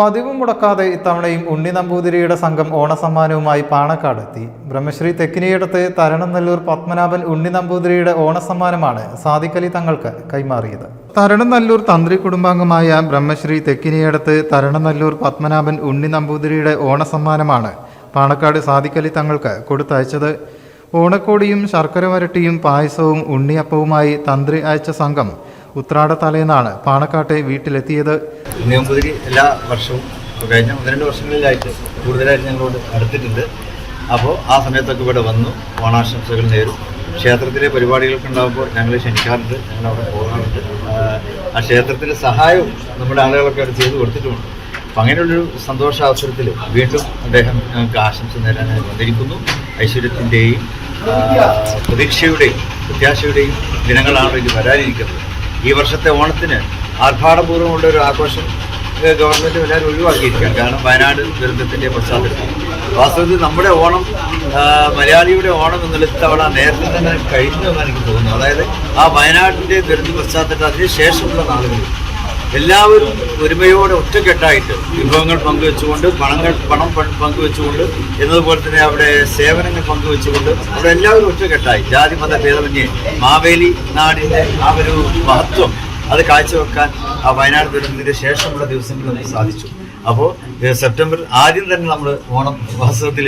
പതിവ് മുടക്കാതെ ഇത്തവണയും ഉണ്ണി നമ്പൂതിരിയുടെ സംഘം ഓണസമ്മാനവുമായി പാണക്കാടെത്തി ബ്രഹ്മശ്രീ തെക്കിനിയിടത്ത് തരണനല്ലൂർ പത്മനാഭൻ ഉണ്ണി നമ്പൂതിരിയുടെ ഓണസമ്മാനമാണ് സാദിക്കലി തങ്ങൾക്ക് കൈമാറിയത്. തരണനല്ലൂർ തന്ത്രി കുടുംബാംഗമായ ബ്രഹ്മശ്രീ തെക്കിനിയിടത്ത് തരണനല്ലൂർ പത്മനാഭൻ ഉണ്ണി നമ്പൂതിരിയുടെ ഓണസമ്മാനമാണ് പാണക്കാട് സാദിക്കലി തങ്ങൾക്ക് കൊടുത്തയച്ചത്. ഓണക്കോടിയും ശർക്കര വരട്ടിയും പായസവും ഉണ്ണിയപ്പവുമായി തന്ത്രി അയച്ച സംഘം ഉത്രാട തലേന്നാണ് പാണക്കാട്ടെ വീട്ടിലെത്തിയത്. ഉണ്ണിയമ്പുതിരി എല്ലാ വർഷവും കഴിഞ്ഞ ഒന്ന് രണ്ട് വർഷങ്ങളിലായിട്ട് കൂടുതലായിട്ട് ഞങ്ങളോട് അടുത്തിട്ടുണ്ട്. അപ്പോൾ ആ സമയത്തൊക്കെ ഇവിടെ വന്നു ഓണാശംസകൾ നേരും. ക്ഷേത്രത്തിലെ പരിപാടികളൊക്കെ ഉണ്ടാകുമ്പോൾ ഞങ്ങൾ ക്ഷണിക്കാറുണ്ട് ഞങ്ങൾ അവിടെ പോകാറുണ്ട്. ആ ക്ഷേത്രത്തിലെ സഹായവും നമ്മുടെ ആളുകളൊക്കെ അവിടെ ചെയ്തു കൊടുത്തിട്ടുമുണ്ട്. അപ്പം അങ്ങനെയുള്ളൊരു സന്തോഷാവസരത്തിൽ വീണ്ടും അദ്ദേഹം ഞങ്ങൾക്ക് ആശംസ നേരാനായി വന്നിരിക്കുന്നു. ഐശ്വര്യത്തിന്റെയും പ്രതീക്ഷയുടെയും പ്രത്യാശയുടെയും ദിനങ്ങളാണ് ഇത് വരാനിരിക്കുന്നത്. ഈ വർഷത്തെ ഓണത്തിന് ആർഭാടപൂർവമുള്ള ഒരു ആഘോഷം ഗവൺമെന്റ് എല്ലാവരും ഒഴിവാക്കിയിരിക്കുകയാണ്. കാരണം വയനാട് ദുരന്തത്തിന്റെ പശ്ചാത്തലത്തിൽ. വാസ്തവത്തിൽ നമ്മുടെ ഓണം മലയാളിയുടെ ഓണം എന്നുള്ള തവണ നേരത്തെ തന്നെ കഴിഞ്ഞു എന്നാണ് എനിക്ക് തോന്നുന്നത്. അതായത് ആ വയനാടിന്റെ ദുരന്ത പശ്ചാത്തലത്തിൽ അതിന് ശേഷമുള്ള നാളുകളിൽ എല്ലാവരും ഒരുമയോടെ ഒറ്റക്കെട്ടായിട്ട് വിഭവങ്ങൾ പങ്കുവെച്ചുകൊണ്ട് പണങ്ങൾ പണം പങ്കുവെച്ചുകൊണ്ട് എന്നതുപോലെ തന്നെ അവിടെ സേവനങ്ങൾ പങ്കുവെച്ചുകൊണ്ട് അവിടെ എല്ലാവരും ഒറ്റക്കെട്ടായി. ജാതി മത ഭേദമന്യേ മാവേലി നാടിന്റെ ആ ഒരു മഹത്വം അത് കാഴ്ചവെക്കാൻ ആ വയനാട് ദുരന്തത്തിന് ശേഷമുള്ള ദിവസങ്ങളിൽ നമുക്ക് സാധിച്ചു. അപ്പോൾ സെപ്റ്റംബർ ആദ്യം തന്നെ നമ്മൾ ഓണം വാസ്തവത്തിൽ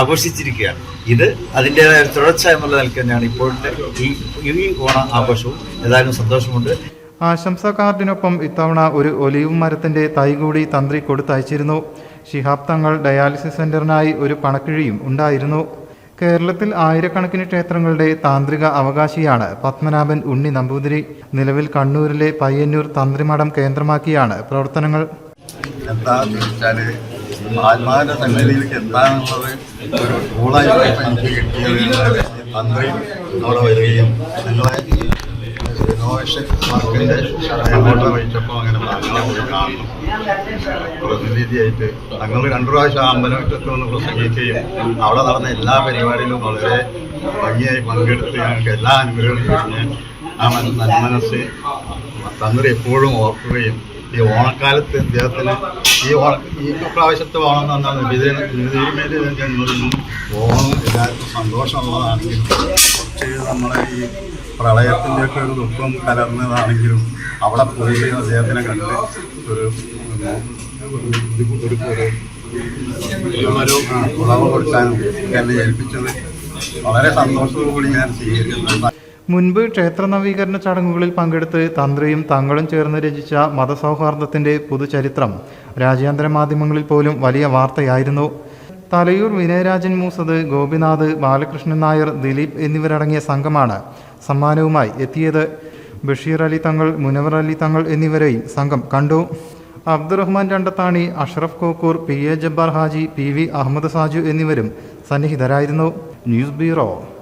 ആഘോഷിച്ചിരിക്കുകയാണ്. ഇത് അതിന്റെതായ തുടർച്ച എന്നുള്ള നിലയ്ക്ക് തന്നെയാണ് ഇപ്പോഴത്തെ ഈ ഈ ഓണ ആഘോഷവും. ഏതായാലും സന്തോഷമുണ്ട്. ആശംസാ കാർഡിനൊപ്പം ഇത്തവണ ഒരു ഒലിവ് മരത്തിന്റെ തൈ കൂടി തന്ത്രി കൊടുത്തയച്ചിരുന്നു. ഷിഹാബ് തങ്ങൾ ഡയാലിസിസ് സെന്ററിനായി ഒരു പണക്കിഴിയും ഉണ്ടായിരുന്നു. കേരളത്തിൽ ആയിരക്കണക്കിന് ക്ഷേത്രങ്ങളുടെ താന്ത്രിക അവകാശിയാണ് പത്മനാഭൻ ഉണ്ണി നമ്പൂതിരി. നിലവിൽ കണ്ണൂരിലെ പയ്യന്നൂർ തന്ത്രിമഠം കേന്ദ്രമാക്കിയാണ് പ്രവർത്തനങ്ങൾ. എന്താന്ന് വെച്ചാൽ ഒരു വരികയും പ്രതിനിധിയായിട്ട് ഞങ്ങൾ രണ്ടു പ്രാവശ്യം അമ്പലമുറ്റത്ത് വന്ന് പ്രസംഗിക്കുകയും അവിടെ നടന്ന എല്ലാ പരിപാടിയിലും വളരെ ഭംഗിയായി പങ്കെടുത്ത് ഞങ്ങൾക്ക് എല്ലാ കഴിഞ്ഞ് ആ മനസ്സ് നന്മനസ് തന്ത്രി എപ്പോഴും ഓർക്കുകയും ഈ ഓണക്കാലത്ത് അദ്ദേഹത്തിന് ഈ ഓണ ഈ പ്രാവശ്യത്തെ ഓണം എന്ന് പറഞ്ഞാൽ നിബിധ നിബിധീരുമേൽ ജന്മദിനം ഓണം എല്ലാവർക്കും സന്തോഷമുള്ളതാണെങ്കിലും കുറച്ച് നമ്മളെ ഈ പ്രളയത്തിന്റെയൊക്കെ ഒരു ദുഃഖം കലർന്നതാണെങ്കിലും അവിടെ പോയി അദ്ദേഹത്തിനെ കണ്ട് ഒരു ഒരു ഉളവ് കൊടുക്കാനും എന്നെ ഏൽപ്പിച്ചത് വളരെ സന്തോഷത്തോടു കൂടി ഞാൻ സ്വീകരിക്കുന്നു. മുൻപ് ക്ഷേത്ര നവീകരണ ചടങ്ങുകളിൽ പങ്കെടുത്ത് തന്ത്രിയും തങ്ങളും ചേർന്ന് രചിച്ച മതസൗഹാർദ്ദത്തിന്റെ പുതുചരിത്രം രാജ്യാന്തര മാധ്യമങ്ങളിൽ പോലും വലിയ വാർത്തയായിരുന്നു. തലയൂർ വിനയരാജൻ മൂസത് ഗോപിനാഥ് ബാലകൃഷ്ണൻ നായർ ദിലീപ് എന്നിവരടങ്ങിയ സംഘമാണ് സമ്മാനവുമായി എത്തിയത്. ബഷീർ അലി തങ്ങൾ മുനവർ അലി തങ്ങൾ എന്നിവരെയും സംഘം കണ്ടു. Abdurahman Randathani Ashraf Kokkur P A Jabbar Haji P V Ahammed Saju എന്നിവരും സന്നിഹിതരായിരുന്നു. News bureau